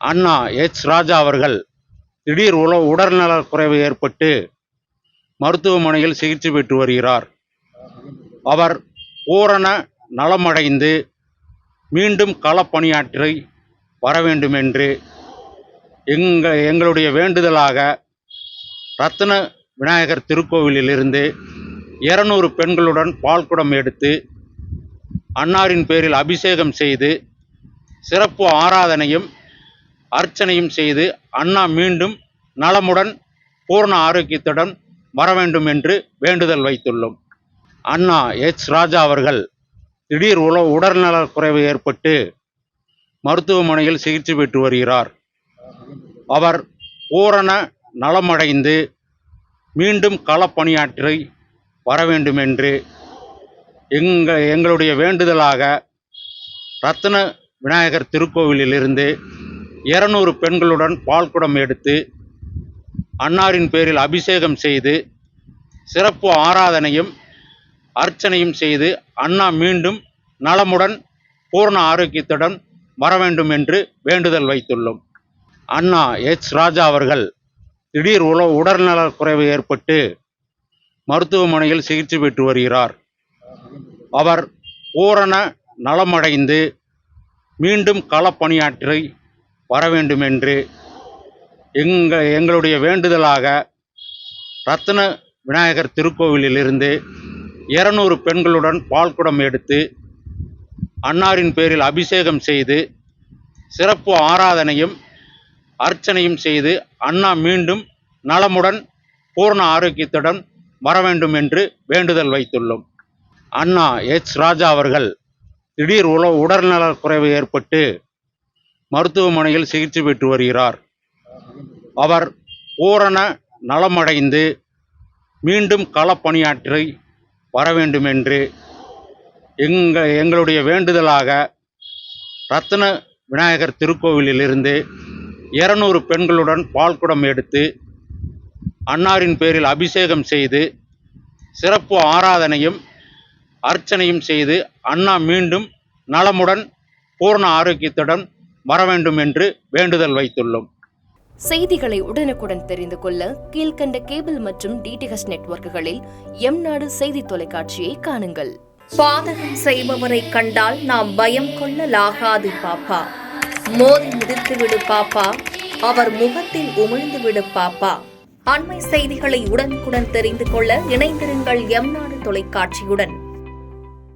அண்ணா H ராஜா அவர்கள் திடீர் உல உடல்நலக்குறைவு ஏற்பட்டு மருத்துவமனையில் சிகிச்சை பெற்று வருகிறார். அவர் பூரண நலமடைந்து மீண்டும் களப்பணியாற்றி வர வேண்டும் என்று எங்க எங்களுடைய வேண்டுதலாக ரத்ன விநாயகர் திருக்கோவிலிலிருந்து இருநூறு பெண்களுடன் பால்குடம் எடுத்து அன்னாரின் பேரில் அபிஷேகம் செய்து சிறப்பு ஆராதனையும் அர்ச்சனையும் செய்து அண்ணா மீண்டும் நலமுடன் பூர்ண ஆரோக்கியத்துடன் வர வேண்டும் என்று வேண்டுதல் வைத்துள்ளோம். அண்ணா எச். ராஜா அவர்கள் திடீர் உல உடல்நலக் குறைவு ஏற்பட்டு மருத்துவமனையில் சிகிச்சை பெற்று வருகிறார். அவர் பூரண நலமடைந்து மீண்டும் களப்பணியாற்றி வர வேண்டும் என்று எங்க எங்களுடைய வேண்டுதலாக ரத்ன விநாயகர் திருக்கோவிலிலிருந்து இருநூறு பெண்களுடன் பால்குடம் எடுத்து அன்னாரின் பேரில் அபிஷேகம் செய்து சிறப்பு ஆராதனையும் அர்ச்சனையும் செய்து அண்ணா மீண்டும் நலமுடன் பூர்ண ஆரோக்கியத்துடன் வர வேண்டும் என்று வேண்டுதல் வைத்துள்ளோம். அண்ணா எச். ராஜா அவர்கள் திடீர் உல உடல்நலக் குறைவு ஏற்பட்டு மருத்துவமனையில் சிகிச்சை பெற்று வருகிறார். அவர் பூரண நலமடைந்து மீண்டும் களப்பணியாற்றி வர வேண்டும் என்று எங்க எங்களுடைய வேண்டுதலாக ரத்ன விநாயகர் திருக்கோவிலிலிருந்து இருநூறு பெண்களுடன் பால்குடம் எடுத்து அன்னாரின் பேரில் அபிஷேகம் செய்து சிறப்பு ஆராதனையும் அர்ச்சனையும் செய்து அண்ணா மீண்டும் நலமுடன் பூர்ண ஆரோக்கியத்துடன் வர வேண்டும் என்று வேண்டுதல் வைத்துள்ளோம். அண்ணா எச். ராஜா அவர்கள் திடீர் உல உடல்நலக் குறைவு ஏற்பட்டு மருத்துவமனையில் சிகிச்சை பெற்று வருகிறார். அவர் பூரண நலமடைந்து மீண்டும் களப்பணியாற்றி வர வேண்டும் என்று எங்கள் எங்களுடைய வேண்டுதலாக ரத்ன விநாயகர் திருக்கோவிலிலிருந்து இருநூறு பெண்களுடன் பால்குடம் எடுத்து அன்னாரின் பேரில் அபிஷேகம் செய்து சிறப்பு ஆராதனையும் அர்ச்சனையும் செய்து அண்ணா மீண்டும் நலமுடன் பூர்ண ஆரோக்கியத்துடன் வர வேண்டும் என்று வேண்டுதல் வைத்துள்ளோம். செய்திகளை உடனுக்குடன் தெரிந்து கொள்ள கீழ்க்கண்ட கேபிள் மற்றும் டிடிஹெச் நெட்வொர்க்குகளில் எம் நாடு செய்தி தொலைக்காட்சியை காணுங்கள். பாதகம் செய்பவரை கண்டால் நாம் பயம் கொள்ளலாகாது பாப்பா. மோதி மிதித்து விடு பாப்பா. அவர் முகத்தில் உமிழ்ந்து விடு பாப்பா. அண்மை செய்திகளை உடனுக்குடன் தெரிந்து கொள்ள இணைந்திருங்கள் எம் நாடு தொலைக்காட்சியுடன்.